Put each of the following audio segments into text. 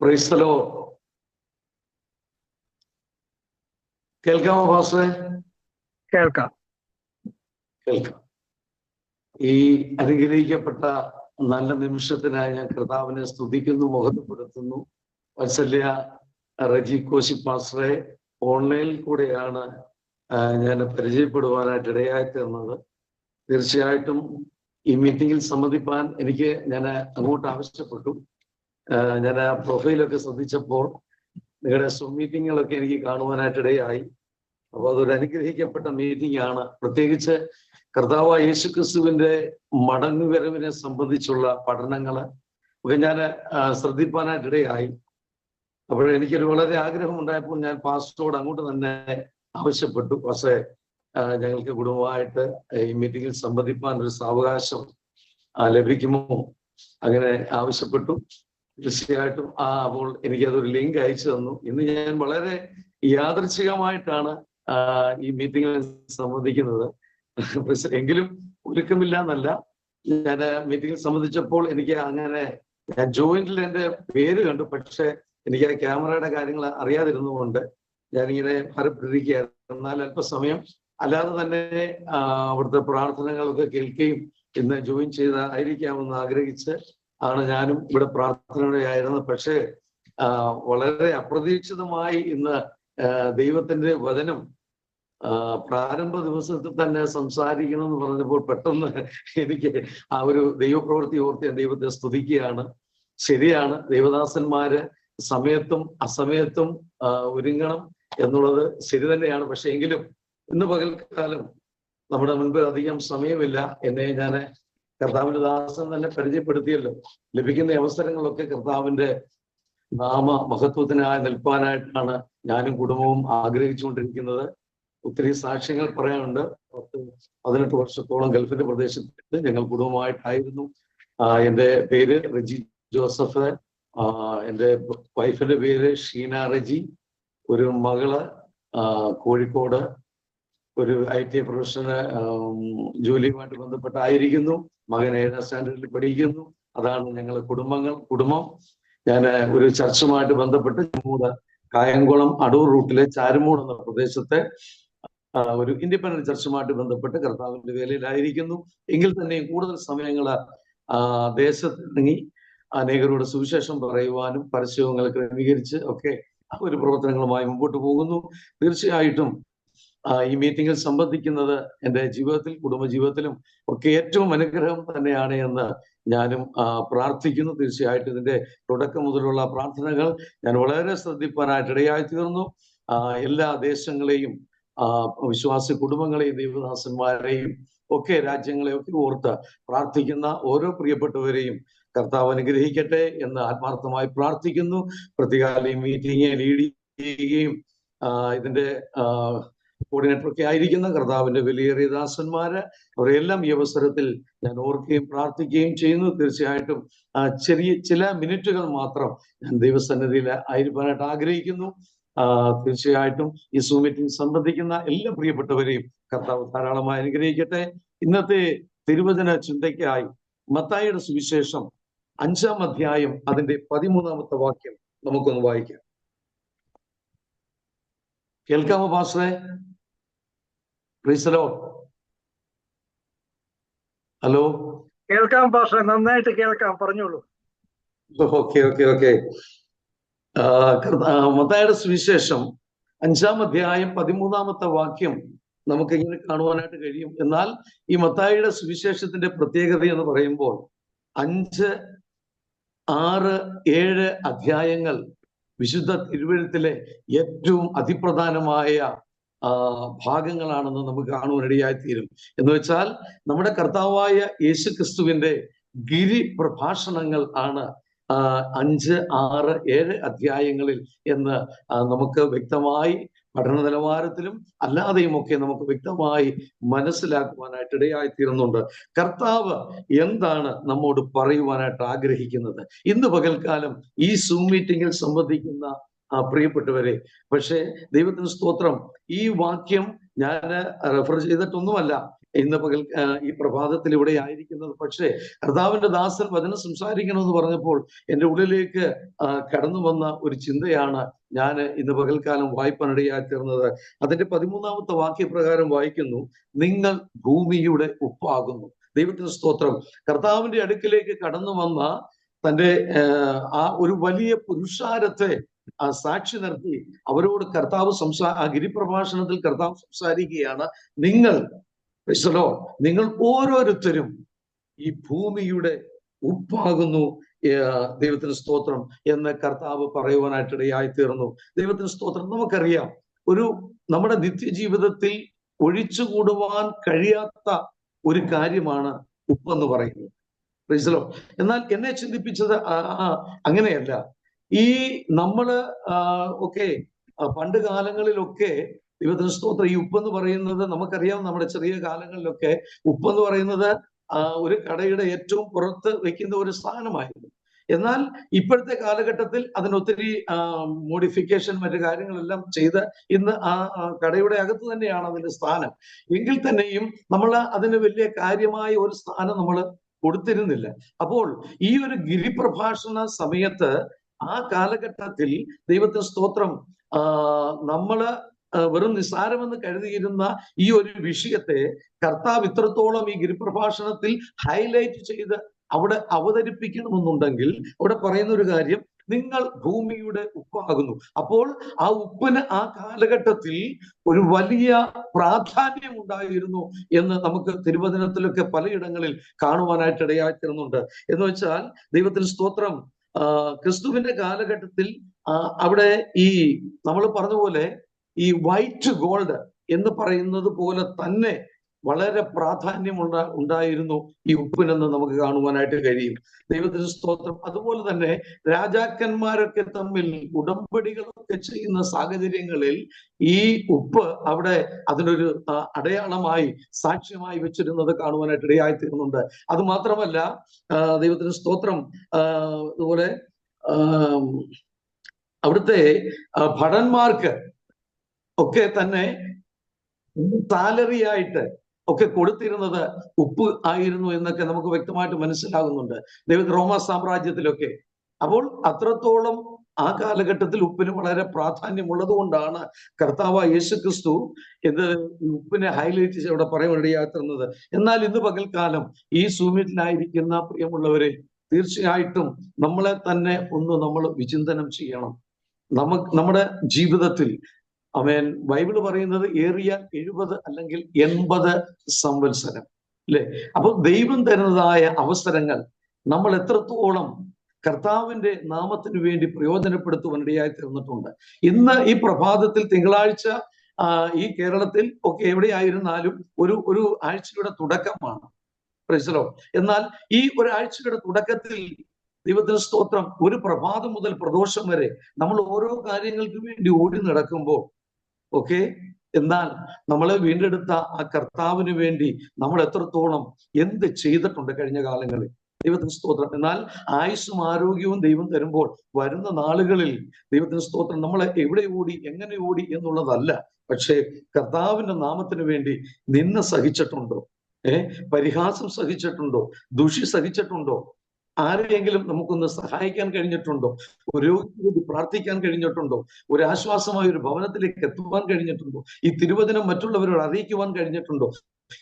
പ്രൈസ്തലോ കേൾക്കാമോ ഭാസ്വേ കേൾക്കാം. കേൾക്കാം. ഈ അനുഗ്രഹിക്കപ്പെട്ട നല്ല നിമിഷത്തിനായി ഞാൻ കർത്താവിനെ സ്തുതിക്കുന്നു മുഖത്തപ്പെടുത്തുന്നു വത്സല്യ റജി കോശി പാസ്റ്ററെ ഓൺലൈനിൽ കൂടെയാണ് ഞാൻ പരിചയപ്പെടുവാനായിട്ട് ഇടയായി തീർന്നത് തീർച്ചയായിട്ടും ഈ മീറ്റിംഗിൽ സംബന്ധിപ്പാൻ എനിക്ക് ഞാൻ അങ്ങോട്ട് ആവശ്യപ്പെട്ടു. ഞാൻ ആ പ്രൊഫൈലൊക്കെ ശ്രദ്ധിച്ചപ്പോൾ നിങ്ങളുടെ സും മീറ്റിങ്ങുകളൊക്കെ എനിക്ക് കാണുവാനായിട്ട് ഇടയായി അപ്പോൾ അതൊരു അനുഗ്രഹിക്കപ്പെട്ട മീറ്റിംഗ് ആണ്. പ്രത്യേകിച്ച് കർത്താവ് യേശു ക്രിസ്തുവിന്റെ മടങ്ങുവരവിനെ സംബന്ധിച്ചുള്ള പഠനങ്ങൾ ഒക്കെ ഞാൻ ശ്രദ്ധിപ്പാനായിട്ട് ഇടയായി അപ്പോൾ എനിക്കൊരു വളരെ ആഗ്രഹം ഉണ്ടായപ്പോൾ ഞാൻ പാസ്റ്ററോട് അങ്ങോട്ട് തന്നെ ആവശ്യപ്പെട്ടു. പക്ഷേ ഞങ്ങൾക്ക് കുടുംബമായിട്ട് ഈ മീറ്റിങ്ങിൽ സംബന്ധിപ്പാൻ ഒരു സാവകാശം ലഭിക്കുമോ? അങ്ങനെ ആവശ്യപ്പെട്ടു. തീർച്ചയായിട്ടും ആ അപ്പോൾ എനിക്കതൊരു ലിങ്ക് അയച്ചു തന്നു. ഇന്ന് ഞാൻ വളരെ യാദൃച്ഛികമായിട്ടാണ് ഈ മീറ്റിംഗിൽ സംബന്ധിക്കുന്നത്. എങ്കിലും ഒരുക്കമില്ല എന്നല്ല ഞാൻ മീറ്റിംഗിൽ സംബന്ധിച്ചപ്പോൾ എനിക്ക് അങ്ങനെ ഞാൻ ജോയിന്റിൽ എന്റെ പേര് കണ്ടു. പക്ഷെ എനിക്ക് ആ ക്യാമറയുടെ കാര്യങ്ങൾ അറിയാതിരുന്നുകൊണ്ട് ഞാനിങ്ങനെ ഭാരപ്പെട്ടിരിക്കുകയായിരുന്നു. എന്നാൽ അല്പസമയം അല്ലാതെ തന്നെ അവിടുത്തെ പ്രാർത്ഥനകളൊക്കെ കേൾക്കുകയും ഇന്ന് ജോയിൻ ചെയ്തായിരിക്കാമെന്ന് ആഗ്രഹിച്ച് ആണ് ഞാനും ഇവിടെ പ്രാർത്ഥനയായിരുന്നത് പക്ഷേ വളരെ അപ്രതീക്ഷിതമായി ഇന്ന് ദൈവത്തിന്റെ വചനം പ്രാരംഭ ദിവസത്തിൽ തന്നെ സംസാരിക്കണം എന്ന് പറഞ്ഞപ്പോൾ പെട്ടെന്ന് എനിക്ക് ആ ഒരു ദൈവപ്രവൃത്തി ഓർത്ത് ഞാൻ ദൈവത്തെ സ്തുതിക്കുകയാണ്. ശരിയാണ് ദൈവദാസന്മാര് സമയത്തും അസമയത്തും ഒരുങ്ങണം എന്നുള്ളത് ശരി തന്നെയാണ്. പക്ഷെ എങ്കിലും ഇന്ന് പകൽക്കാലം നമ്മുടെ മുൻപിൽ അധികം സമയമില്ല. എന്നെ ഞാൻ കർത്താവിന്റെ ദാസൻ തന്നെ പരിചയപ്പെടുത്തിയല്ലോ. ലഭിക്കുന്ന അവസരങ്ങളൊക്കെ കർത്താവിന്റെ നാമ മഹത്വത്തിനായി നിൽപ്പാനായിട്ടാണ് ഞാനും കുടുംബവും ആഗ്രഹിച്ചുകൊണ്ടിരിക്കുന്നത്. ഒത്തിരി സാക്ഷ്യങ്ങൾ പറയാനുണ്ട്. പത്ത് പതിനെട്ട് വർഷത്തോളം ഗൾഫിന്റെ പ്രദേശത്ത് ഞങ്ങൾ കുടുംബമായിട്ടായിരുന്നു. എന്റെ പേര് റജി ജോസഫ്. എന്റെ വൈഫിന്റെ പേര് ഷീന റജി. ഒരു മകൾ കോഴിക്കോട്. ഒരു ഐ ടി പ്രൊഫഷണൽ ജോലിയുമായിട്ട് ബന്ധപ്പെട്ടായിരിക്കുന്നു. മകൻ ഏഴാം സ്റ്റാൻഡേർഡിൽ പഠിക്കുന്നു. അതാണ് ഞങ്ങൾ കുടുംബങ്ങൾ കുടുംബം. ഞാൻ ഒരു ചർച്ചുമായിട്ട് ബന്ധപ്പെട്ട് മൂട് കായംകുളം അടൂർ റൂട്ടിലെ ചാരുമൂട് എന്ന പ്രദേശത്തെ ഒരു ഇൻഡിപെൻഡന്റ് ചർച്ചുമായിട്ട് ബന്ധപ്പെട്ട് കർത്താവിന്റെ വേലയിലായിരിക്കുന്നു. എങ്കിൽ തന്നെയും കൂടുതൽ സമയങ്ങൾ ദേശത്തിറങ്ങി അനേകരോട് സുവിശേഷം പറയുവാനും പരസ്യങ്ങൾ ക്രമീകരിച്ച് ഒക്കെ ഒരു പ്രവർത്തനങ്ങളുമായി മുമ്പോട്ട് പോകുന്നു. തീർച്ചയായിട്ടും ഈ മീറ്റിംഗിൽ സംബന്ധിക്കുന്നത് എന്റെ ജീവിതത്തിൽ കുടുംബജീവിതത്തിലും ഒക്കെ ഏറ്റവും അനുഗ്രഹം തന്നെയാണ് എന്ന് ഞാനും പ്രാർത്ഥിക്കുന്നു. തീർച്ചയായിട്ടും ഇതിന്റെ തുടക്കം മുതലുള്ള പ്രാർത്ഥനകൾ ഞാൻ വളരെ ശ്രദ്ധിപ്പാനായിട്ട് ഇടയായി തീർന്നു. എല്ലാ ദേശങ്ങളെയും വിശ്വാസി കുടുംബങ്ങളെയും ദൈവദാസന്മാരെയും ഒക്കെ രാജ്യങ്ങളെ ഒക്കെ ഓർത്ത് പ്രാർത്ഥിക്കുന്ന ഓരോ പ്രിയപ്പെട്ടവരെയും കർത്താവ് അനുഗ്രഹിക്കട്ടെ എന്ന് ആത്മാർത്ഥമായി പ്രാർത്ഥിക്കുന്നു. പ്രതികാല മീറ്റിംഗ് ലീഡ് ചെയ്യുകയും ഇതിന്റെ കോർഡിനേറ്റർ ഒക്കെ ആയിരിക്കുന്ന കർത്താവിന്റെ വിലയേറിയ ദാസന്മാര് അവരെല്ലാം ഈ അവസരത്തിൽ ഞാൻ ഓർക്കുകയും പ്രാർത്ഥിക്കുകയും ചെയ്യുന്നു. തീർച്ചയായിട്ടും ചെറിയ ചില മിനിറ്റുകൾ മാത്രം ഞാൻ ദൈവസന്നിധിയിൽ ആയിരിക്കാനായിട്ട് ആഗ്രഹിക്കുന്നു. തീർച്ചയായിട്ടും ഈ സൂം മീറ്റിംഗ് സംബന്ധിക്കുന്ന എല്ലാ പ്രിയപ്പെട്ടവരെയും കർത്താവ് ധാരാളമായി അനുഗ്രഹിക്കട്ടെ. ഇന്നത്തെ തിരുവചന ചിന്തയ്ക്കായി മത്തായിയുടെ സുവിശേഷം അഞ്ചാം അധ്യായം അതിന്റെ പതിമൂന്നാമത്തെ വാക്യം നമുക്കൊന്ന് വായിക്കാം. കേൾക്കാമോ പാസ്റ്ററെ? പ്രീസലോ ഹലോ കേൾക്കാം പാഷ നന്നായിട്ട് കേൾക്കാം. പറഞ്ഞോളൂ. Okay okay okay. മത്തായുടെ സുവിശേഷം അഞ്ചാം അധ്യായം പതിമൂന്നാമത്തെ വാക്യം നമുക്ക് ഇങ്ങനെ കാണുവാനായിട്ട് കഴിയും. എന്നാൽ ഈ മത്തായിയുടെ സുവിശേഷത്തിന്റെ പ്രത്യേകത എന്ന് പറയുമ്പോൾ അഞ്ച് ആറ് ഏഴ് അധ്യായങ്ങൾ വിശുദ്ധ തിരുവഴുത്തിലെ ഏറ്റവും അതിപ്രധാനമായ ഭാഗങ്ങളാണെന്ന് നമുക്ക് കാണുവാനിടയായി തീരും എന്ന് വെച്ചാൽ നമ്മുടെ കർത്താവായ യേശു ക്രിസ്തുവിന്റെ ഗിരി പ്രഭാഷണങ്ങൾ ആണ് അഞ്ച് ആറ് ഏഴ് അധ്യായങ്ങളിൽ എന്ന് നമുക്ക് വ്യക്തമായി പഠന നിലവാരത്തിലും അല്ലാതെയും ഒക്കെ നമുക്ക് വ്യക്തമായി മനസ്സിലാക്കുവാനായിട്ട് ഇടയായി തീരുന്നുണ്ട് കർത്താവ് എന്താണ് നമ്മോട് പറയുവാനായിട്ട് ആഗ്രഹിക്കുന്നത്? ഇന്ന് പകൽക്കാലം ഈ സൂം മീറ്റിംഗിൽ സംബന്ധിക്കുന്ന പ്രിയപ്പെട്ടവരെ. പക്ഷേ ദൈവത്തിന് സ്തോത്രം. ഈ വാക്യം ഞാൻ റെഫർ ചെയ്തിട്ടൊന്നുമല്ല. ഇന്ന് പകൽ ഈ പ്രഭാതത്തിൽ ഇവിടെ ആയിരിക്കുന്നത്. പക്ഷേ കർത്താവിന്റെ ദാസൻ വചനം സംസാരിക്കണമെന്ന് പറഞ്ഞപ്പോൾ എന്റെ ഉള്ളിലേക്ക് ആ, കടന്നു വന്ന ഒരു ചിന്തയാണ് ഞാൻ ഇന്ന് പകൽക്കാലം വായ്പാനിടയായി തീർന്നത്. അതിന്റെ പതിമൂന്നാമത്തെ വാക്യപ്രകാരം വായിക്കുന്നു. നിങ്ങൾ ഭൂമിയുടെ ഉപ്പാകുന്നു. ദൈവത്തിന് സ്തോത്രം. കർത്താവിന്റെ അടുക്കിലേക്ക് കടന്നു വന്ന തന്റെ ആ, ആ ഒരു വലിയ പുരുഷാരത്തെ ആ സാക്ഷി നിർത്തി അവരോട് കർത്താവ് സംസാ ആ ഗിരിപ്രഭാഷണത്തിൽ കർത്താവ് സംസാരിക്കുകയാണ്. നിങ്ങൾ ക്രിസ്തലോ നിങ്ങൾ ഓരോരുത്തരും ഈ ഭൂമിയുടെ ഉപ്പാകുന്നു ദൈവത്തിന് സ്തോത്രം എന്ന് കർത്താവ് പറയുവാനായിട്ടിടയായി തീർന്നു ദൈവത്തിന് സ്തോത്രം. നമുക്കറിയാം ഒരു നമ്മുടെ നിത്യജീവിതത്തിൽ ഒഴിച്ചുകൂടുവാൻ കഴിയാത്ത ഒരു കാര്യമാണ് ഉപ്പെന്ന് പറയുന്നത്. എന്നാൽ എന്നെ ചിന്തിപ്പിച്ചത് അങ്ങനെയല്ല. ഈ നമ്മൾ ഒക്കെ പണ്ട് കാലങ്ങളിലൊക്കെ ദൈവത്തിന് സ്തോത്രം. ഈ ഉപ്പെന്ന് പറയുന്നത് നമുക്കറിയാം നമ്മുടെ ചെറിയ കാലങ്ങളിലൊക്കെ ഉപ്പെന്ന് പറയുന്നത് ഒരു കടയുടെ ഏറ്റവും പുറത്ത് വെക്കുന്ന ഒരു സ്ഥാനമായിരുന്നു എന്നാൽ ഇപ്പോഴത്തെ കാലഘട്ടത്തിൽ അതിനൊത്തിരി മോഡിഫിക്കേഷൻ മറ്റു കാര്യങ്ങളെല്ലാം ചെയ്ത് ഇന്ന് ആ കടയുടെ അകത്ത് തന്നെയാണ് അതിന്റെ സ്ഥാനം. എങ്കിൽ തന്നെയും നമ്മൾ അതിന് വലിയ കാര്യമായ ഒരു സ്ഥാനം നമ്മൾ കൊടുത്തിരുന്നില്ല. അപ്പോൾ ഈ ഒരു ഗിരിപ്രഭാഷണ സമയത്ത് ആ കാലഘട്ടത്തിൽ ദൈവത്തിന് സ്തോത്രം. നമ്മൾ വെറും നിസ്സാരമെന്ന് കരുതിയിരുന്ന ഈ ഒരു വിഷയത്തെ കർത്താവ് ഇത്രത്തോളം ഈ ഗിരിപ്രഭാഷണത്തിൽ ഹൈലൈറ്റ് ചെയ്ത് അവിടെ അവതരിപ്പിക്കണമെന്നുണ്ടെങ്കിൽ അവിടെ പറയുന്ന ഒരു കാര്യം നിങ്ങൾ ഭൂമിയുടെ ഉപ്പാകുന്നു. അപ്പോൾ ആ ഉപ്പിന് ആ കാലഘട്ടത്തിൽ ഒരു വലിയ പ്രാധാന്യം ഉണ്ടായിരുന്നു എന്ന് നമുക്ക് തിരുവചനത്തിലൊക്കെ പലയിടങ്ങളിൽ കാണുവാനായിട്ട് ഇടയായിത്തീരുന്നുണ്ട് എന്ന് വെച്ചാൽ ദൈവത്തിന് സ്തോത്രം. ക്രിസ്തുവിന്റെ കാലഘട്ടത്തിൽ അവിടെ ഈ നമ്മൾ പറഞ്ഞ പോലെ ഈ വൈറ്റ് ഗോൾഡ് എന്ന് പറയുന്നത് പോലെ തന്നെ വളരെ പ്രാധാന്യം ഉണ്ടാ ഉണ്ടായിരുന്നു ഈ ഉപ്പിനെന്ന് നമുക്ക് കാണുവാനായിട്ട് കഴിയും. ദൈവത്തിന് സ്തോത്രം. അതുപോലെ തന്നെ രാജാക്കന്മാരൊക്കെ തമ്മിൽ ഉടമ്പടികളൊക്കെ ചെയ്യുന്ന സാഹചര്യങ്ങളിൽ ഈ ഉപ്പ് അവിടെ അതിനൊരു അടയാളമായി സാക്ഷ്യമായി വെച്ചിരുന്നത് കാണുവാനായിട്ട് ഇടയായി തീർന്നുണ്ട് അത് മാത്രമല്ല ദൈവത്തിന് സ്തോത്രം അതുപോലെ അവിടുത്തെ ഭടന്മാർക്ക് ഒക്കെ തന്നെ സാലറി ഒക്കെ കൊടുത്തിരുന്നത് ഉപ്പ് ആയിരുന്നു എന്നൊക്കെ നമുക്ക് വ്യക്തമായിട്ട് മനസ്സിലാകുന്നുണ്ട്. ദൈവ റോമ സാമ്രാജ്യത്തിലൊക്കെ. അപ്പോൾ അത്രത്തോളം ആ കാലഘട്ടത്തിൽ ഉപ്പിന് വളരെ പ്രാധാന്യമുള്ളത് കൊണ്ടാണ് കർത്താവ് യേശു ക്രിസ്തു ഇത് ഉപ്പിനെ ഹൈലൈറ്റ് ചെയ്ത് അവിടെ പറയാനിടയാത്തുന്നത് എന്നാൽ ഇന്ന് പകൽക്കാലം ഈ സൂമിറ്റിലായിരിക്കുന്ന പ്രിയമുള്ളവരെ തീർച്ചയായിട്ടും നമ്മളെ തന്നെ ഒന്ന് നമ്മൾ വിചിന്തനം ചെയ്യണം. നമുക്ക് നമ്മുടെ ജീവിതത്തിൽ അവൻ ബൈബിൾ പറയുന്നത് ഏറിയ എഴുപത് അല്ലെങ്കിൽ എൺപത് സംവത്സരം. അല്ലെ അപ്പൊ ദൈവം തരുന്നതായ അവസരങ്ങൾ നമ്മൾ എത്രത്തോളം കർത്താവിന്റെ നാമത്തിന് വേണ്ടി പ്രയോജനപ്പെടുത്തുവാനിടയായി തീർന്നിട്ടുണ്ട്. ഇന്ന് ഈ പ്രഭാതത്തിൽ തിങ്കളാഴ്ച ഈ കേരളത്തിൽ ഒക്കെ എവിടെയായിരുന്നാലും ഒരു ഒരു ആഴ്ചയുടെ തുടക്കമാണ്. പ്രൈസലോ. എന്നാൽ ഈ ഒരാഴ്ചയുടെ തുടക്കത്തിൽ ദൈവത്തിന് സ്തോത്രം ഒരു പ്രഭാതം മുതൽ പ്രദോഷം വരെ നമ്മൾ ഓരോ കാര്യങ്ങൾക്ക് വേണ്ടി ഓടി നടക്കുമ്പോൾ ഓക്കെ? എന്നാൽ നമ്മളെ വീണ്ടെടുത്ത ആ കർത്താവിന് വേണ്ടി നമ്മൾ എത്രത്തോളം എന്ത് ചെയ്തിട്ടുണ്ട് കഴിഞ്ഞ കാലങ്ങളിൽ? ദൈവത്തിന് സ്തോത്രം. എന്നാൽ ആയുസ്സും ആരോഗ്യവും ദൈവം തരുമ്പോൾ വരുന്ന നാളുകളിൽ ദൈവത്തിന് സ്തോത്രം. നമ്മളെ എവിടെ ഓടി എങ്ങനെ ഓടി എന്നുള്ളതല്ല. പക്ഷേ കർത്താവിന്റെ നാമത്തിന് വേണ്ടി നിന്ന് സഹിച്ചിട്ടുണ്ടോ? ഏഹ് പരിഹാസം സഹിച്ചിട്ടുണ്ടോ? ദുഷി സഹിച്ചിട്ടുണ്ടോ? ആരെയെങ്കിലും നമുക്കൊന്ന് സഹായിക്കാൻ കഴിഞ്ഞിട്ടുണ്ടോ? ഒരു രോഗിക്ക് പ്രാർത്ഥിക്കാൻ കഴിഞ്ഞിട്ടുണ്ടോ? ഒരു ആശ്വാസമായ ഒരു ഭവനത്തിലേക്ക് എത്തുവാൻ കഴിഞ്ഞിട്ടുണ്ടോ? ഈ തിരുവചനം മറ്റുള്ളവരോട് അറിയിക്കുവാൻ കഴിഞ്ഞിട്ടുണ്ടോ?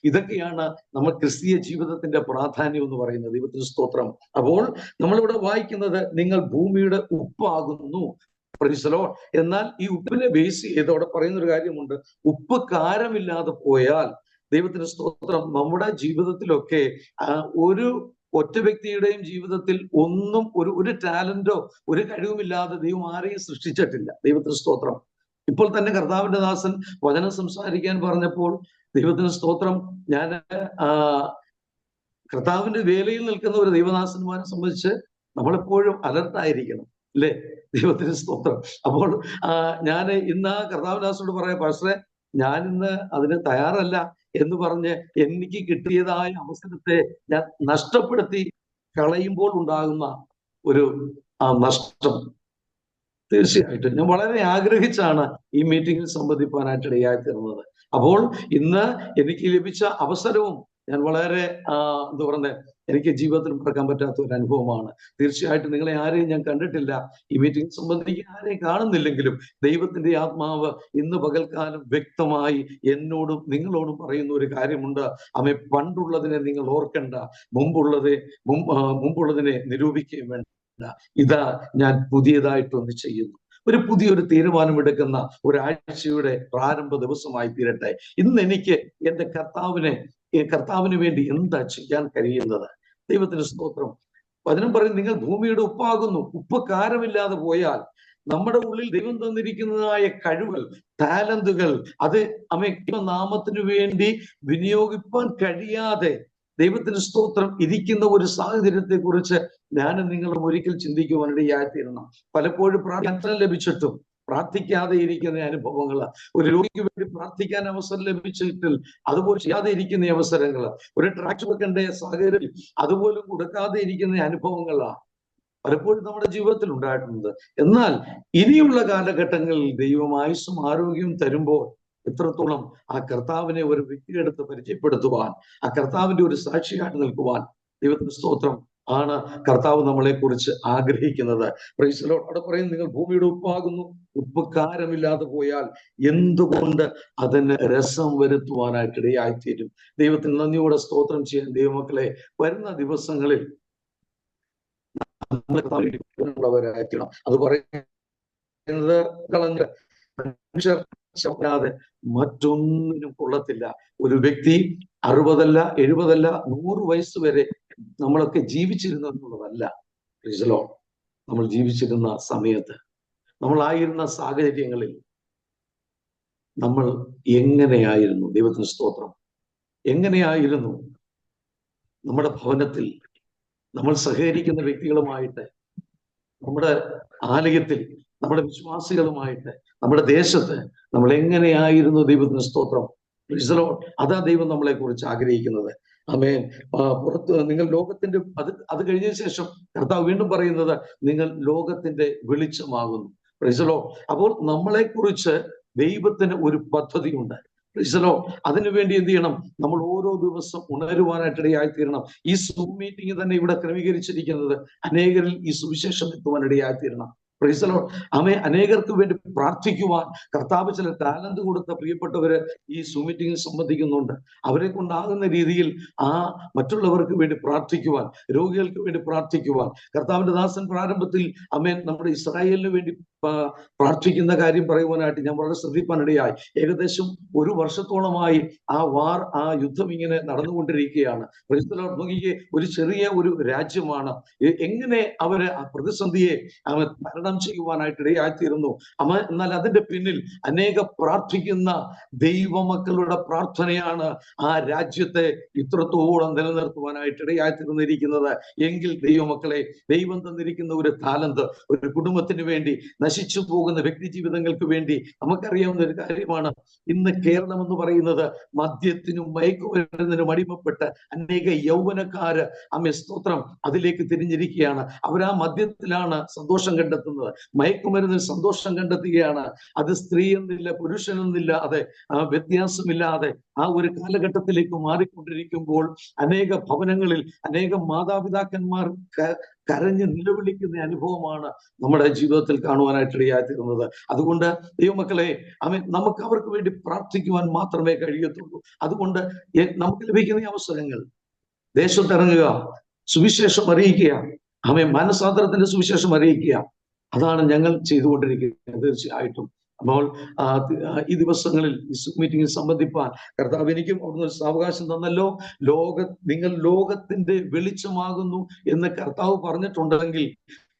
ഇതൊക്കെയാണ് നമ്മൾ ക്രിസ്തീയ ജീവിതത്തിന്റെ പ്രാധാന്യം എന്ന് പറയുന്നത്. ദൈവത്തിന് സ്തോത്രം. അപ്പോൾ നമ്മളിവിടെ വായിക്കുന്നത് നിങ്ങൾ ഭൂമിയുടെ ഉപ്പാകുന്നു. പ്രതിസലോ എന്നാൽ ഈ ഉപ്പിനെ ബേസ് ചെയ്ത് അവിടെ പറയുന്ന ഒരു കാര്യമുണ്ട്. ഉപ്പ് കാരമില്ലാതെ പോയാൽ ദൈവത്തിന് സ്തോത്രം. നമ്മുടെ ജീവിതത്തിലൊക്കെ ഒരു ഒറ്റ വ്യക്തിയുടെയും ജീവിതത്തിൽ ഒന്നും ഒരു ഒരു ടാലന്റോ ഒരു കഴിവുമില്ലാതെ ദൈവം ആരെയും സൃഷ്ടിച്ചിട്ടില്ല. ദൈവത്തിന് സ്തോത്രം. ഇപ്പോൾ തന്നെ കർത്താവിന്റെ ദാസൻ വചനം സംസാരിക്കാൻ പറഞ്ഞപ്പോൾ ദൈവത്തിന് സ്തോത്രം. ഞാൻ കർത്താവിന്റെ വേലയിൽ നിൽക്കുന്ന ഒരു ദൈവദാസന്മാരെ സംബന്ധിച്ച് നമ്മളെപ്പോഴും അലർട്ടായിരിക്കണം അല്ലേ? ദൈവത്തിന് സ്തോത്രം. അപ്പോൾ ഞാൻ ഇന്ന് ആ കർത്താവിദാസനോട് പറയാം പക്ഷേ ഞാൻ അതിന് തയ്യാറല്ല. എന്ന് പറഞ്ഞ് എനിക്ക് കിട്ടിയതായ അവസരത്തെ ഞാൻ നഷ്ടപ്പെടുത്തി കളയുമ്പോൾ ഉണ്ടാകുന്ന ഒരു നഷ്ടം. തീർച്ചയായിട്ടും. ഞാൻ വളരെ ആഗ്രഹിച്ചാണ് ഈ മീറ്റിംഗിൽ സംബന്ധിപ്പാനായിട്ട് ഇടയായി തീർന്നത്. അപ്പോൾ ഇന്ന് എനിക്ക് ലഭിച്ച അവസരവും ഞാൻ വളരെ എന്താ പറയുന്നത് എനിക്ക് ജീവിതത്തിൽ മറക്കാൻ പറ്റാത്ത ഒരു അനുഭവമാണ്. തീർച്ചയായിട്ടും നിങ്ങളെ ആരെയും ഞാൻ കണ്ടിട്ടില്ല. ഈ മീറ്റിംഗ് സംബന്ധിച്ച് ആരെയും കാണുന്നില്ലെങ്കിലും ദൈവത്തിന്റെ ആത്മാവ് ഇന്ന് പകൽക്കാലം വ്യക്തമായി എന്നോടും നിങ്ങളോടും പറയുന്ന ഒരു കാര്യമുണ്ട്. അമ്മ പണ്ടുള്ളതിനെ നിങ്ങൾ ഓർക്കണ്ട. മുമ്പുള്ളത് മുമ്പുള്ളതിനെ നിരൂപിക്കുകയും വേണ്ട. ഇതാ ഞാൻ പുതിയതായിട്ടൊന്ന് ചെയ്യുന്നു. ഒരു പുതിയൊരു തീരുമാനമെടുക്കുന്ന ഒരാഴ്ചയുടെ പ്രാരംഭ ദിവസമായി തീരട്ടെ. ഇന്ന് എനിക്ക് എന്റെ കർത്താവിനെ കർത്താവിന് വേണ്ടി എന്താ ചെയ്യാൻ കഴിയുന്നത്? ദൈവത്തിന് സ്തോത്രം. വചനം പറയും നിങ്ങൾ ഭൂമിയുടെ ഉപ്പാകുന്നു. ഉപ്പ് കാരമില്ലാതെ പോയാൽ നമ്മുടെ ഉള്ളിൽ ദൈവം തന്നിരിക്കുന്നതായ കഴിവുകൾ ടാലന്റുകൾ അത് നാമത്തിനു വേണ്ടി വിനിയോഗിപ്പാൻ കഴിയാതെ ദൈവത്തിന് സ്തോത്രം ഇരിക്കുന്ന ഒരു സാഹചര്യത്തെ കുറിച്ച് ഞാനും നിങ്ങളും ഒരിക്കൽ ചിന്തിക്കുവാനിടയായിത്തീരണം പലപ്പോഴും പ്രാർത്ഥന ലഭിച്ചിട്ടും പ്രാർത്ഥിക്കാതെ ഇരിക്കുന്ന അനുഭവങ്ങൾ ഒരു രോഗിക്ക് വേണ്ടി പ്രാർത്ഥിക്കാൻ അവസരം ലഭിച്ചിട്ടിൽ അതുപോലെ ചെയ്യാതെ ഇരിക്കുന്ന അവസരങ്ങൾ ഒരു ട്രാക്ട് വെക്കേണ്ട സാഹചര്യം അതുപോലും കൊടുക്കാതെ ഇരിക്കുന്ന അനുഭവങ്ങളാണ് പലപ്പോഴും നമ്മുടെ ജീവിതത്തിൽ ഉണ്ടായിട്ടുണ്ട്. എന്നാൽ ഇനിയുള്ള കാലഘട്ടങ്ങളിൽ ദൈവം ആയുസ്സും ആരോഗ്യവും തരുമ്പോൾ എത്രത്തോളം ആ കർത്താവിനെ ഒരു വ്യക്തിയെടുത്ത് പരിചയപ്പെടുത്തുവാൻ ആ കർത്താവിന്റെ ഒരു സാക്ഷിയായിട്ട് നിൽക്കുവാൻ ദൈവത്തിന് സ്തോത്രം. ആണ് കർത്താവ് നമ്മളെ കുറിച്ച് ആഗ്രഹിക്കുന്നത് പ്രൈസലോ അവിടെ പറയും നിങ്ങൾ ഭൂമിയുടെ ഉപ്പാകുന്നു. ഉപ്പ് കാരമില്ലാതെ പോയാൽ എന്തുകൊണ്ട് അതിന് രസം വരുത്തുവാനായിട്ട് ഇടയായിത്തീരും ദൈവത്തിന് നന്ദിയോടെ സ്തോത്രം ചെയ്യാൻ ദൈവമക്കളെ വരുന്ന ദിവസങ്ങളിൽ അത് പറയുന്നത് കളഞ്ഞ് മനുഷ്യർ മറ്റൊന്നിനും കൊള്ളത്തില്ല. ഒരു വ്യക്തി അറുപതല്ല എഴുപതല്ല നൂറ് വയസ്സ് വരെ നമ്മളൊക്കെ ജീവിച്ചിരുന്നു എന്നുള്ളതല്ല. റിസലോ നമ്മൾ ജീവിച്ചിരുന്ന സമയത്ത്. നമ്മളായിരുന്ന സാഹചര്യങ്ങളിൽ നമ്മൾ എങ്ങനെയായിരുന്നു? ദൈവത്തിന് സ്തോത്രം. എങ്ങനെയായിരുന്നു? നമ്മുടെ ഭവനത്തിൽ നമ്മൾ സഹകരിക്കുന്ന വ്യക്തികളുമായിട്ട് നമ്മുടെ ആലയത്തിൽ നമ്മുടെ വിശ്വാസികളുമായിട്ട് നമ്മുടെ ദേശത്ത് നമ്മൾ എങ്ങനെയായിരുന്നു ദൈവത്തിന് സ്തോത്രം? റിസലോ അതാ ദൈവം നമ്മളെ കുറിച്ച് ആഗ്രഹിക്കുന്നത് അമേൻ പുറത്ത് നിങ്ങൾ ലോകത്തിന്റെ അത് അത് കഴിഞ്ഞ ശേഷം കർത്താവ് വീണ്ടും പറയുന്നത് നിങ്ങൾ ലോകത്തിന്റെ വെളിച്ചമാകുന്നു. റിസലോ അപ്പോൾ നമ്മളെ കുറിച്ച് ദൈവത്തിന് ഒരു പദ്ധതിയുണ്ട്. റിസലോ അതിനുവേണ്ടി എന്ത് ചെയ്യണം? നമ്മൾ ഓരോ ദിവസം ഉണരുവാനായിട്ട് ഇടയായി തീരണം ഈ സൂം മീറ്റിംഗ് തന്നെ ഇവിടെ ക്രമീകരിച്ചിരിക്കുന്നത് അനേകരിൽ ഈ സുവിശേഷം എത്തുവാൻ ഇടയായി തീരണം പ്രൈസലോ അമേ അനേകർക്ക് വേണ്ടി പ്രാർത്ഥിക്കുവാൻ കർത്താവ് ചില ടാലന്റ് കൊടുത്ത പ്രിയപ്പെട്ടവര് ഈ സൂം മീറ്റിംഗിൽ സംബന്ധിക്കുന്നുണ്ട്. അവരെ കൊണ്ടാകുന്ന രീതിയിൽ ആ മറ്റുള്ളവർക്ക് വേണ്ടി പ്രാർത്ഥിക്കുവാൻ രോഗികൾക്ക് വേണ്ടി പ്രാർത്ഥിക്കുവാൻ കർത്താവിന്റെ ദാസൻ പ്രാരംഭത്തിൽ അമേൻ നമ്മുടെ ഇസ്രായേലിന് വേണ്ടി പ്രാർത്ഥിക്കുന്ന കാര്യം പറയുവാനായിട്ട് ഞാൻ വളരെ ശ്രദ്ധിപ്പാനിടയായി. ഏകദേശം ഒരു വർഷത്തോളമായി ആ വാർ ആ യുദ്ധം ഇങ്ങനെ നടന്നുകൊണ്ടിരിക്കുകയാണ്. ക്രൈസ്തലോട് നോക്കിയേ ഒരു ചെറിയ ഒരു രാജ്യമാണ്. എങ്ങനെ അവർ ആ പ്രതിസന്ധിയെ അവൻ തരണം ചെയ്യുവാനായിട്ട് ഇടയായിത്തീരുന്നു അമ എന്നാൽ അതിന്റെ പിന്നിൽ അനേക പ്രാർത്ഥിക്കുന്ന ദൈവമക്കളുടെ പ്രാർത്ഥനയാണ് ആ രാജ്യത്തെ ഇത്രത്തോളം നിലനിർത്തുവാനായിട്ട് ഇടയായിത്തീർന്നിരിക്കുന്നത് എങ്കിൽ ദൈവമക്കളെ ദൈവം തന്നിരിക്കുന്ന ഒരു താലന്ത് ഒരു കുടുംബത്തിന് വേണ്ടി നശിച്ചു പോകുന്ന വ്യക്തി ജീവിതങ്ങൾക്ക് വേണ്ടി നമുക്കറിയാവുന്ന ഒരു കാര്യമാണ്. ഇന്ന് കേരളം എന്ന് പറയുന്നത് മദ്യത്തിനും മയക്കുമരുന്നിനും അടിമപ്പെട്ട് അനേക യൗവനക്കാര് അമ്മ സ്തോത്രം അതിലേക്ക് തിരിഞ്ഞിരിക്കുകയാണ്. അവർ ആ മദ്യത്തിലാണ് സന്തോഷം കണ്ടെത്തുന്നത്. മയക്കുമരുന്നിൽ സന്തോഷം കണ്ടെത്തുകയാണ്. അത് സ്ത്രീ എന്നില്ല പുരുഷൻ എന്നില്ലാതെ വ്യത്യാസമില്ലാതെ ആ ഒരു കാലഘട്ടത്തിലേക്ക് മാറിക്കൊണ്ടിരിക്കുമ്പോൾ അനേക ഭവനങ്ങളിൽ അനേകം മാതാപിതാക്കന്മാർ കരഞ്ഞ് നിലവിളിക്കുന്ന അനുഭവമാണ് നമ്മുടെ ജീവിതത്തിൽ കാണുവാനായിട്ട് ഇടയായിത്തീരുന്നത് അതുകൊണ്ട് ദൈവമക്കളെ അവൻ നമുക്ക് അവർക്ക് വേണ്ടി പ്രാർത്ഥിക്കുവാൻ മാത്രമേ കഴിയത്തുള്ളൂ. അതുകൊണ്ട് നമുക്ക് ലഭിക്കുന്ന ഈ അവസരങ്ങൾ ദേശത്തിറങ്ങുക സുവിശേഷം അറിയിക്കുക അവൻ മനസാന്തരത്തിന്റെ സുവിശേഷം അറിയിക്കുക അതാണ് ഞങ്ങൾ ചെയ്തുകൊണ്ടിരിക്കുന്നത് തീർച്ചയായിട്ടും. അപ്പോൾ ഈ ദിവസങ്ങളിൽ മീറ്റിംഗിൽ സംബന്ധിപ്പാൻ കർത്താവ് എനിക്കും അവിടുന്ന് സാവകാശം തന്നല്ലോ. ലോക നിങ്ങൾ ലോകത്തിന്റെ വെളിച്ചമാകുന്നു എന്ന് കർത്താവ് പറഞ്ഞിട്ടുണ്ടെങ്കിൽ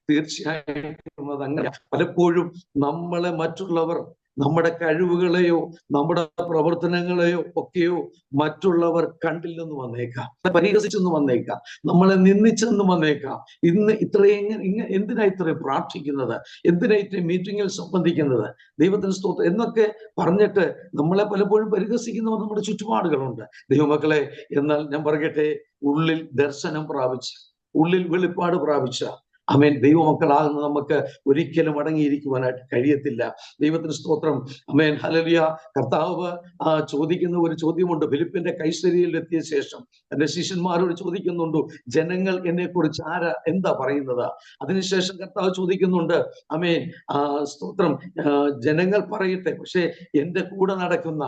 തീർച്ചയായിട്ടും അതങ്ങനെ പലപ്പോഴും നമ്മളെ മറ്റുള്ളവർ നമ്മുടെ കഴിവുകളെയോ നമ്മുടെ പ്രവർത്തനങ്ങളെയോ ഒക്കെയോ മറ്റുള്ളവർ കണ്ടില്ലെന്ന് വന്നേക്കാം. പരിഹസിച്ചെന്ന് വന്നേക്കാം. നമ്മളെ നിന്ദിച്ചെന്ന് വന്നേക്കാം. ഇന്ന് ഇത്രയും എന്തിനാ ഇത്രയും പ്രാർത്ഥിക്കുന്നത്? എന്തിനാ ഇത്രയും മീറ്റിങ്ങിൽ സംബന്ധിക്കുന്നത്? ദൈവത്തിന് സ്തോത്രം. എന്നൊക്കെ പറഞ്ഞിട്ട് നമ്മളെ പലപ്പോഴും പരിഹസിക്കുന്നവർ നമ്മുടെ ചുറ്റുപാടുകളുണ്ട്. ദൈവമക്കളെ എന്നാൽ ഞാൻ പറയട്ടെ ഉള്ളിൽ ദർശനം പ്രാപിച്ച ഉള്ളിൽ വെളിപ്പാട് പ്രാപിച്ച അമേൻ ദൈവമക്കളാകുന്ന നമുക്ക് ഒരിക്കലും അടങ്ങിയിരിക്കുവാനായിട്ട് കഴിയത്തില്ല. ദൈവത്തിന് സ്തോത്രം. അമേൻ ഹലലിയ കർത്താവ് ആ ചോദിക്കുന്ന ഒരു ചോദ്യമുണ്ട്. ഫിലിപ്പിന്റെ കൈസരിയിൽ എത്തിയ ശേഷം തന്റെ ശിഷ്യന്മാരോട് ചോദിക്കുന്നുണ്ട് ജനങ്ങൾ എന്നെ കുറിച്ച് ആരാ? എന്താ പറയുന്നത്? അതിനുശേഷം കർത്താവ് ചോദിക്കുന്നുണ്ട് അമേൻ സ്തോത്രം. ജനങ്ങൾ പറയട്ടെ. പക്ഷെ എന്റെ കൂടെ നടക്കുന്ന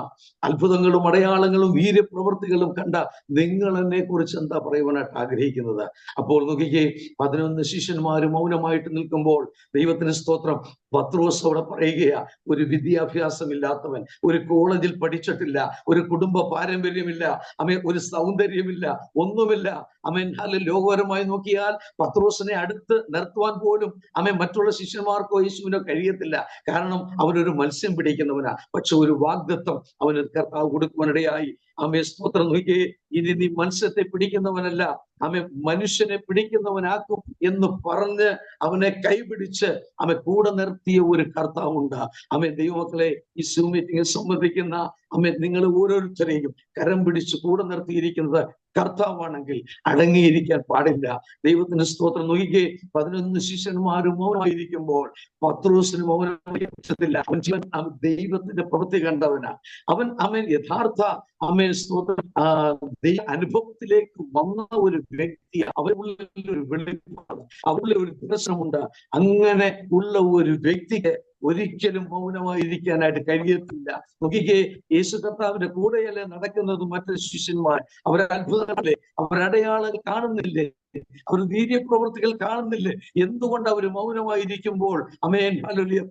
അത്ഭുതങ്ങളും അടയാളങ്ങളും വീര്യപ്രവൃത്തികളും കണ്ട നിങ്ങൾ എന്നെ കുറിച്ച് എന്താ പറയുവാനായിട്ട് ആഗ്രഹിക്കുന്നത്? അപ്പോൾ നോക്കിക്കേ പതിനൊന്ന് ശിഷ്യന്മാര് മൗനമായിട്ട് നിൽക്കുമ്പോൾ ദൈവത്തിന് സ്തോത്രം. പത്രോസ് അവിടെ പറയുകയാ ഒരു വിദ്യാഭ്യാസമില്ലാത്തവൻ ഒരു കോളേജിൽ പഠിച്ചിട്ടില്ല ഒരു കുടുംബ പാരമ്പര്യമില്ല അമേ ഒരു സൗന്ദര്യമില്ല ഒന്നുമില്ല. അമേൻ അല്ല ലോകപരമായി നോക്കിയാൽ പത്രോസിനെ അടുത്ത് നിർത്തുവാൻ പോലും അമേ മറ്റുള്ള ശിഷ്യന്മാർക്കോ യേശുവിനോ കഴിയത്തില്ല. കാരണം അവനൊരു മത്സ്യം പിടിക്കുന്നവനാ. പക്ഷെ ഒരു വാഗ്ദത്വം അവന് കർത്താവ് കൊടുക്കുവാനിടയായി. അമേ സ്തോത്രം നോക്കിയേ ഇനി നീ മത്സ്യത്തെ പിടിക്കുന്നവനല്ല അമ്മ മനുഷ്യനെ പിടിക്കുന്നവനാക്കും എന്ന് പറഞ്ഞ് അവനെ കൈപിടിച്ച് അവൻ കൂടെ നിർത്തിയ ഒരു കർത്താവുണ്ട്. അമേ ദൈവമക്കളെ ഈ സൂം മീറ്റിംഗിൽ സംബന്ധിക്കുന്ന അമേ നിങ്ങൾ ഓരോരുത്തരെയും കരം പിടിച്ച് കൂടെ നിർത്തിയിരിക്കുന്നത് കർത്താവാണെങ്കിൽ അടങ്ങിയിരിക്കാൻ പാടില്ല. ദൈവത്തിന്റെ സ്തോത്രം. നോക്കിക്കേ പതിനൊന്ന് ശിഷ്യന്മാരും മൗനമായിരിക്കുമ്പോൾ പത്രോസിന് മൗനത്തില്ല അവൻ ജീവൻ അവൻ ദൈവത്തിന്റെ പ്രവൃത്തി കണ്ടവനാ. അവൻ അവൻ യഥാർത്ഥ അമ്മയെ സ്തോത്രം. അനുഭവത്തിലേക്ക് വന്ന ഒരു വ്യക്തി അവരുള്ള ഒരു വെളിപ്പാട് അവരുടെ ഒരു ദർശനമുണ്ട് അങ്ങനെ ഉള്ള ഒരു വ്യക്തിക്ക് ഒരിക്കലും മൗനമായിരിക്കാനായിട്ട് കഴിയത്തില്ല. നോക്കിക്കേ യേശു കർത്താവിന്റെ കൂടെയല്ലേ നടക്കുന്നത് മറ്റു ശിഷ്യന്മാർ? അവർ അത്ഭുതങ്ങളെ അവരടയാളങ്ങൾ കാണുന്നില്ലേ? അവർ വീര്യപ്രവൃത്തികൾ കാണുന്നില്ലേ? എന്തുകൊണ്ട് അവർ മൗനമായിരിക്കുമ്പോൾ? അമേൻ ഹല്ലേലൂയ.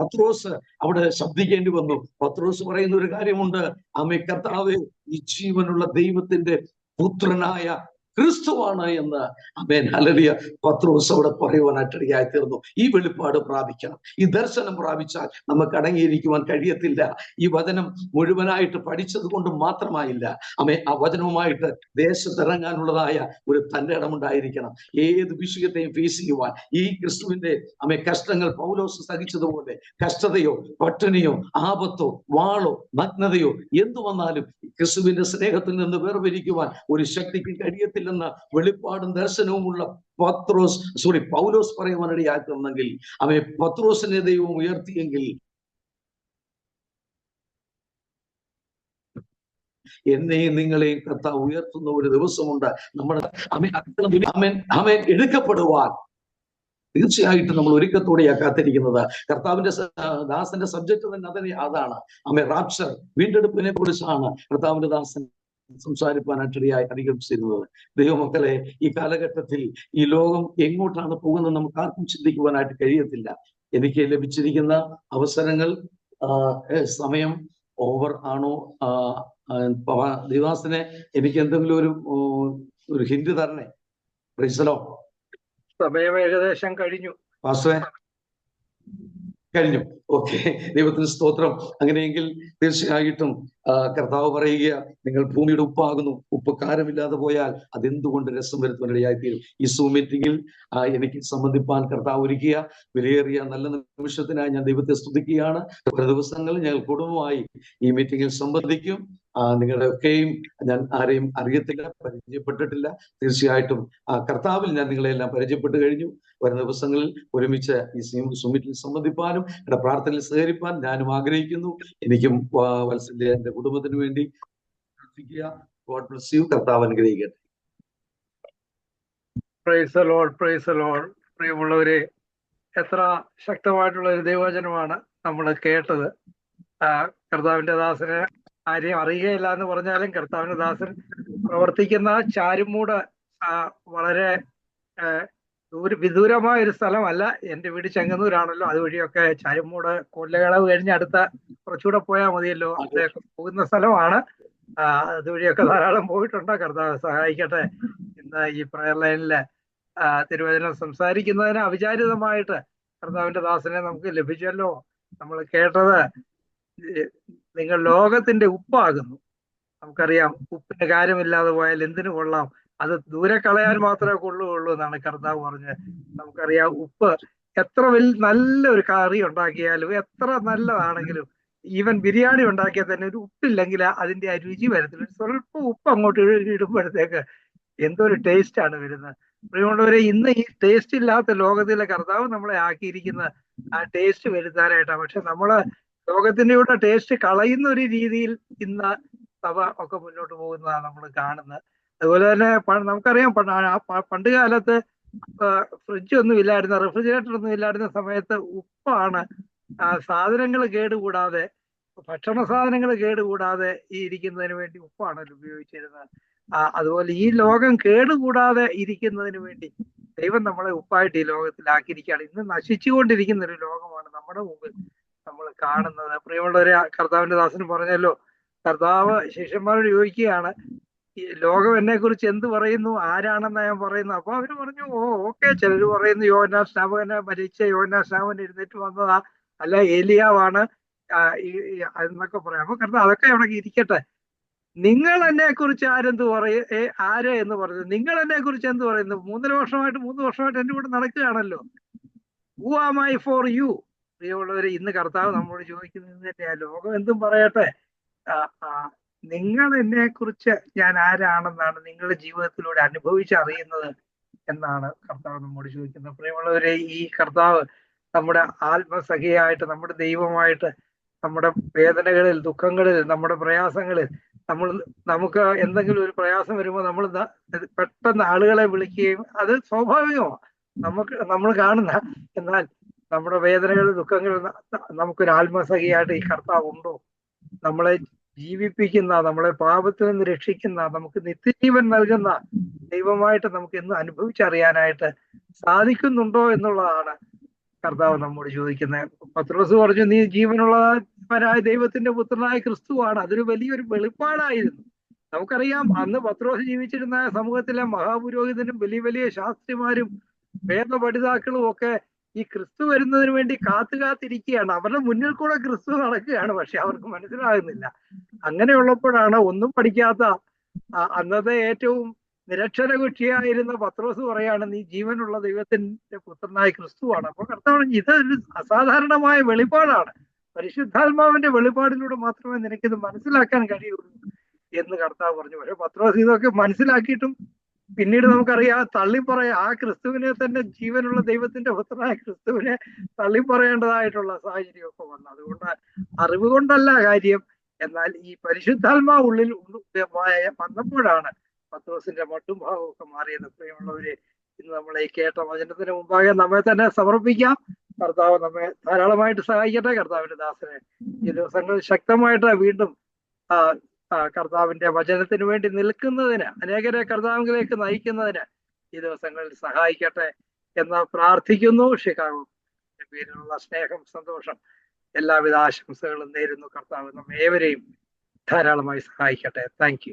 പത്രോസ് അവിടെ ശബ്ദിക്കേണ്ടി വന്നു. പത്രോസ് പറയുന്ന ഒരു കാര്യമുണ്ട്. അമ്മ കർത്താവ് ഈ ജീവനുള്ള ദൈവത്തിന്റെ പുത്രനായ ക്രിസ്തുവാണ് എന്ന്. അമേൻ ഹലലിയ പത്രോസ് അവിടെ പറയുവാനായിട്ടിടയായി തീർന്നു ഈ വെളിപ്പാട് പ്രാപിക്കണം. ഈ ദർശനം പ്രാപിച്ചാൽ നമുക്ക് അടങ്ങിയിരിക്കുവാൻ കഴിയത്തില്ല. ഈ വചനം മുഴുവനായിട്ട് പഠിച്ചത് കൊണ്ട് മാത്രമായില്ല. അമേ ആ വചനവുമായിട്ട് ദേശത്തിറങ്ങാനുള്ളതായ ഒരു തന്റെ ഇടമുണ്ടായിരിക്കണം. ഏത് വിഷയത്തെയും ഫേസ് ചെയ്യുവാൻ. ഈ ക്രിസ്തുവിന്റെ അമേ കഷ്ടങ്ങൾ പൗലോസ് സഹിച്ചതുപോലെ കഷ്ടതയോ പട്ടിണിയോ ആപത്തോ വാളോ നഗ്നതയോ എന്തു വന്നാലും ക്രിസ്തുവിന്റെ സ്നേഹത്തിൽ നിന്ന് വേർപിരിക്കുവാൻ ഒരു ശക്തിക്ക് കഴിയത്തില്ലെന്ന വെളിപ്പാടും ദർശനവുമുള്ള പത്രോസ് സോറി പൗലോസ് പറയുവാനിടയാക്കുന്നെങ്കിൽ അവയെ പത്രോസിനെ ദൈവം ഉയർത്തിയെങ്കിൽ എന്നെയും നിങ്ങളെയും കർത്താവ് ഉയർത്തുന്ന ഒരു ദിവസമുണ്ട്. നമ്മുടെ അമേൻ എടുക്കപ്പെടുവാൻ. തീർച്ചയായിട്ടും നമ്മൾ ഒരുക്കത്തോടെയാ കാത്തിരിക്കുന്നത്. കർത്താവിന്റെ ദാസന്റെ സബ്ജക്ട് തന്നെ അതിനെ അതാണ്. അമ്മ റാപ്ചർ വീണ്ടെടുപ്പിനെ കുറിച്ചാണ് കർത്താവിന്റെ ദാസൻ സംസാരിപ്പാനായിട്ടിടയായി അനുഗമിച്ചിരുന്നത് ദൈവമക്കളെ ഈ കാലഘട്ടത്തിൽ ഈ ലോകം എങ്ങോട്ടാണ് പോകുന്നത് നമുക്ക് ആർക്കും ചിന്തിക്കുവാനായിട്ട് കഴിയത്തില്ല. എനിക്ക് ലഭിച്ചിരിക്കുന്ന അവസരങ്ങൾ സമയം ഓവർ ആണോ? ദിവാസിനെ എനിക്ക് എന്തെങ്കിലും ഒരു ഒരു ഹിന്റ് തരണേ? റിസലോ സമയം ഏകദേശം കഴിഞ്ഞു. കഴിഞ്ഞു. ഓക്കെ. ദൈവത്തിന് സ്തോത്രം. അങ്ങനെയെങ്കിൽ തീർച്ചയായിട്ടും കർത്താവ് പറയുക നിങ്ങൾ ഭൂമിയുടെ ഉപ്പാകുന്നു. ഉപ്പ് കാരമില്ലാതെ പോയാൽ അതെന്തുകൊണ്ട് രസം വരുത്തുവാനിടയായി തീരും ഈ സൂ മീറ്റിംഗിൽ എനിക്ക് സംബന്ധിപ്പാൻ കർത്താവ് ഒരുക്കിയ വിലയേറിയ നല്ല നിമിഷത്തിനായി ഞാൻ ദൈവത്തെ സ്തുതിക്കുകയാണ്. ദിവസങ്ങളിൽ ഞങ്ങൾ കുടുംബമായി ഈ മീറ്റിംഗിൽ സംബന്ധിക്കും. നിങ്ങളുടെ ഒക്കെയും ഞാൻ ആരെയും അറിയത്തില്ല പരിചയപ്പെട്ടിട്ടില്ല. തീർച്ചയായിട്ടും കർത്താവിൽ ഞാൻ നിങ്ങളെല്ലാം പരിചയപ്പെട്ട് കഴിഞ്ഞു. വരുന്ന ദിവസങ്ങളിൽ ഒരുമിച്ച് ഈ സുമിറ്റിൽ സംബന്ധിപ്പാനും എന്റെ പ്രാർത്ഥനയിൽ സഹകരിപ്പാൻ ഞാനും ആഗ്രഹിക്കുന്നു. എനിക്കും വത്സല്യ എന്റെ കുടുംബത്തിന് വേണ്ടി പ്രാർത്ഥിക്കുക. ഗോഡ് ബ്ലസ് യു കർത്താവ് അനുഗ്രഹിക്കട്ടെ. പ്രൈസ് പ്രൈസ് പ്രിയമുള്ളവരെ എത്ര ശക്തമായിട്ടുള്ള ഒരു ദൈവവചനമാണ് നമ്മൾ കേട്ടത്. കർത്താവിന്റെ ദാസനെ ആരെയും അറിയുകയില്ല എന്ന് പറഞ്ഞാലും കർത്താവിന്റെ ദാസൻ പ്രവർത്തിക്കുന്ന ചാരുമൂട് വളരെ ദൂര വിദൂരമായ ഒരു സ്ഥലമല്ല. എന്റെ വീട് ചെങ്ങന്നൂരാണല്ലോ. അതുവഴിയൊക്കെ ചാരുമൂട് കൊല്ലകളവ് കഴിഞ്ഞ് അടുത്ത കുറച്ചുകൂടെ പോയാൽ മതിയല്ലോ. അദ്ദേഹം പോകുന്ന സ്ഥലമാണ്. അതുവഴിയൊക്കെ ധാരാളം പോയിട്ടുണ്ട്. കർത്താവ് സഹായിക്കട്ടെ. ഇന്ന് ഈ പ്രയർ ലൈനിൽ തിരുവചനം സംസാരിക്കുന്നതിന് അവിചാരിതമായിട്ട് കർത്താവിന്റെ ദാസനെ നമുക്ക് ലഭിച്ചല്ലോ. നമ്മൾ കേട്ടത് നിങ്ങൾ ലോകത്തിന്റെ ഉപ്പാകുന്നു. നമുക്കറിയാം ഉപ്പിന്റെ കാര്യമില്ലാതെ പോയാൽ എന്തിനു കൊള്ളാം? അത് ദൂരെ കളയാൻ മാത്രമേ കൊള്ളുകയുള്ളൂ എന്നാണ് കർത്താവ് പറഞ്ഞ് നമുക്കറിയാം ഉപ്പ് എത്ര വലിയ നല്ലൊരു കറി ഉണ്ടാക്കിയാലും എത്ര നല്ലതാണെങ്കിലും ഈവൻ ബിരിയാണി ഉണ്ടാക്കിയാൽ തന്നെ ഒരു ഉപ്പില്ലെങ്കിൽ അതിന്റെ ആ രുചി വരത്തില്ല. സ്വല്പം ഉപ്പ് അങ്ങോട്ട് ഇടുമ്പോഴത്തേക്ക് എന്തോ ഒരു ടേസ്റ്റ് ആണ് വരുന്നത്. പ്രിയമുള്ളവരെ ഇന്ന് ഈ ടേസ്റ്റ് ഇല്ലാത്ത ലോകത്തിലെ കർത്താവ് നമ്മളെ ആക്കിയിരിക്കുന്ന ആ ടേസ്റ്റ് വരുത്താനായിട്ടാണ്. പക്ഷെ നമ്മൾ ലോകത്തിന്റെ കൂടെ ടേസ്റ്റ് കളയുന്ന ഒരു രീതിയിൽ ഇന്ന് സഭ ഒക്കെ മുന്നോട്ട് പോകുന്നതാണ് നമ്മൾ കാണുന്നത്. അതുപോലെ തന്നെ നമുക്കറിയാം പണ്ട് കാലത്ത് ഫ്രിഡ്ജ് ഒന്നും ഇല്ലായിരുന്ന റെഫ്രിജറേറ്റർ ഒന്നും ഇല്ലായിരുന്ന സമയത്ത് ഉപ്പാണ് സാധനങ്ങൾ കേടുകൂടാതെ ഭക്ഷണ സാധനങ്ങൾ കേടുകൂടാതെ ഈ ഇരിക്കുന്നതിന് വേണ്ടി ഉപ്പാണല്ലോ ഉപയോഗിച്ചിരുന്നത്. അതുപോലെ ഈ ലോകം കേടുകൂടാതെ ഇരിക്കുന്നതിന് വേണ്ടി ദൈവം നമ്മളെ ഉപ്പായിട്ട് ഈ ലോകത്തിലാക്കിയിരിക്കുകയാണ്. ഇന്ന് നശിച്ചുകൊണ്ടിരിക്കുന്ന ഒരു ലോകമാണ് നമ്മുടെ മുമ്പിൽ നമ്മൾ കാണുന്നത്. പ്രിയമുള്ളവരെ കർത്താവിന്റെ ദാസൻ പറഞ്ഞല്ലോ കർത്താവ് ശിഷ്യന്മാരോട് ചോദിക്കുകയാണ് ലോകം എന്നെ കുറിച്ച് എന്ത് പറയുന്നു? ആരാണെന്ന് ഞാൻ പറയുന്നു അപ്പൊ അവർ പറഞ്ഞു ഓ ഓക്കെ. ചിലര് പറയുന്നു യോനാ സ്നാപകനെ മരിച്ച യോനാ സ്നാപകൻ എഴുന്നേറ്റ് വന്നതാ. അല്ല ഏലിയാവാണ് എന്നൊക്കെ പറയാം. അപ്പൊ കരുത അതൊക്കെ അവിടെ ഇരിക്കട്ടെ. നിങ്ങൾ എന്നെ കുറിച്ച് ആരെന്ത് പറയും ആര് എന്ന് പറഞ്ഞു. നിങ്ങൾ എന്നെ കുറിച്ച് എന്ത് പറയുന്നു? മൂന്നര വർഷമായിട്ട് മൂന്ന് വർഷമായിട്ട് എന്റെ കൂടെ നടക്കുകയാണല്ലോ. Who am I for you പ്രിയമുള്ളവരെ ഇന്ന് കർത്താവ് നമ്മോട് ചോദിക്കുന്നത് തന്നെയാ. ലോകം എന്തും പറയട്ടെ. നിങ്ങൾ എന്നെ കുറിച്ച് ഞാൻ ആരാണെന്നാണ് നിങ്ങളുടെ ജീവിതത്തിലൂടെ അനുഭവിച്ചറിയുന്നത് എന്നാണ് കർത്താവ് നമ്മോട് ചോദിക്കുന്നത്. പ്രിയമുള്ളവരെ ഈ കർത്താവ് നമ്മുടെ ആത്മസഖിയായിട്ട് നമ്മുടെ ദൈവമായിട്ട് നമ്മുടെ വേദനകളിൽ ദുഃഖങ്ങളിൽ നമ്മുടെ പ്രയാസങ്ങളിൽ നമ്മൾ നമുക്ക് എന്തെങ്കിലും ഒരു പ്രയാസം വരുമ്പോൾ നമ്മൾ പെട്ടെന്ന് ആളുകളെ വിളിക്കുകയും അത് സ്വാഭാവികമാണ്. നമുക്ക് നമ്മൾ കാണുന്ന എന്നാൽ നമ്മുടെ വേദനകൾ ദുഃഖങ്ങൾ നമുക്കൊരു ആത്മസഖിയായിട്ട് ഈ കർത്താവ് ഉണ്ടോ? നമ്മളെ ജീവിപ്പിക്കുന്ന നമ്മളെ പാപത്തിൽ നിന്ന് രക്ഷിക്കുന്ന നമുക്ക് നിത്യജീവൻ നൽകുന്ന ദൈവമായിട്ട് നമുക്ക് എന്ന് അനുഭവിച്ചറിയാനായിട്ട് സാധിക്കുന്നുണ്ടോ എന്നുള്ളതാണ് കർത്താവ് നമ്മോട് ചോദിക്കുന്നത് പത്രോസ് പറഞ്ഞു നീ ജീവനുള്ളവരായ ദൈവത്തിന്റെ പുത്രനായ ക്രിസ്തുവാണ്. അതൊരു വലിയൊരു വെളിപ്പാടായിരുന്നു. നമുക്കറിയാം അന്ന് പത്രോസ് ജീവിച്ചിരുന്ന സമൂഹത്തിലെ മഹാപുരോഹിതനും വലിയ വലിയ ശാസ്ത്രിമാരും വേദപഠിതാക്കളും ഒക്കെ ഈ ക്രിസ്തു വരുന്നതിന് വേണ്ടി കാത്തു കാത്തിരിക്കുകയാണ്. അവരുടെ മുന്നിൽ കൂടെ ക്രിസ്തു നടക്കുകയാണ് പക്ഷെ അവർക്ക് മനസ്സിലാകുന്നില്ല. അങ്ങനെയുള്ളപ്പോഴാണ് ഒന്നും പഠിക്കാത്ത അന്നത്തെ ഏറ്റവും നിരക്ഷരകുക്ഷിയായിരുന്ന പത്രോസ് പറയാണ് നീ ജീവനുള്ള ദൈവത്തിന്റെ പുത്രനായ ക്രിസ്തുവാണ്. അപ്പൊ കർത്താവ് പറഞ്ഞു, ഇതൊരു അസാധാരണമായ വെളിപാടാണ്. പരിശുദ്ധാത്മാവിന്റെ വെളിപാടിലൂടെ മാത്രമേ നിനക്കിത് മനസ്സിലാക്കാൻ കഴിയുള്ളൂ. എന്ന് കർത്താവ് പറഞ്ഞു. പക്ഷെ പത്രോസ് ഇതൊക്കെ മനസ്സിലാക്കിയിട്ടും പിന്നീട് നമുക്കറിയാം തള്ളിപ്പറയാ ആ ക്രിസ്തുവിനെ തന്നെ ജീവനുള്ള ദൈവത്തിന്റെ പുത്രനായ ക്രിസ്തുവിനെ തള്ളിപ്പറയേണ്ടതായിട്ടുള്ള സാഹചര്യമൊക്കെ വന്നു. അതുകൊണ്ട് അറിവ് കൊണ്ടല്ല കാര്യം. എന്നാൽ ഈ പരിശുദ്ധാത്മാ ഉള്ളിൽ വന്നപ്പോഴാണ് പത്രോസിന്റെ മട്ടും ഭാവമൊക്കെ മാറിയത്. പ്രിയമുള്ളവരെ ഇന്ന് നമ്മളെ കേട്ട വചനത്തിന് മുമ്പാകെ നമ്മെ തന്നെ സമർപ്പിക്കാം. കർത്താവ് നമ്മെ ധാരാളമായിട്ട് സഹായിക്കട്ടെ. കർത്താവിന്റെ ദാസനെ ഈ ദിവസങ്ങളിൽ ശക്തമായിട്ട് വീണ്ടും കർത്താവിന്റെ വചനത്തിന് വേണ്ടി നിൽക്കുന്നതിന് അനേകരെ കർത്താവിലേക്ക് നയിക്കുന്നതിന് ഈ ദിവസങ്ങളിൽ സഹായിക്കട്ടെ എന്ന് പ്രാർത്ഥിക്കുന്നു. ഷിക്കാഗോ പേരിലുള്ള സ്നേഹം സന്തോഷം എല്ലാവിധ ആശംസകളും നേരുന്നു. കർത്താവ് നമ്മെ ഏവരെയും ധാരാളമായി സഹായിക്കട്ടെ. Thank you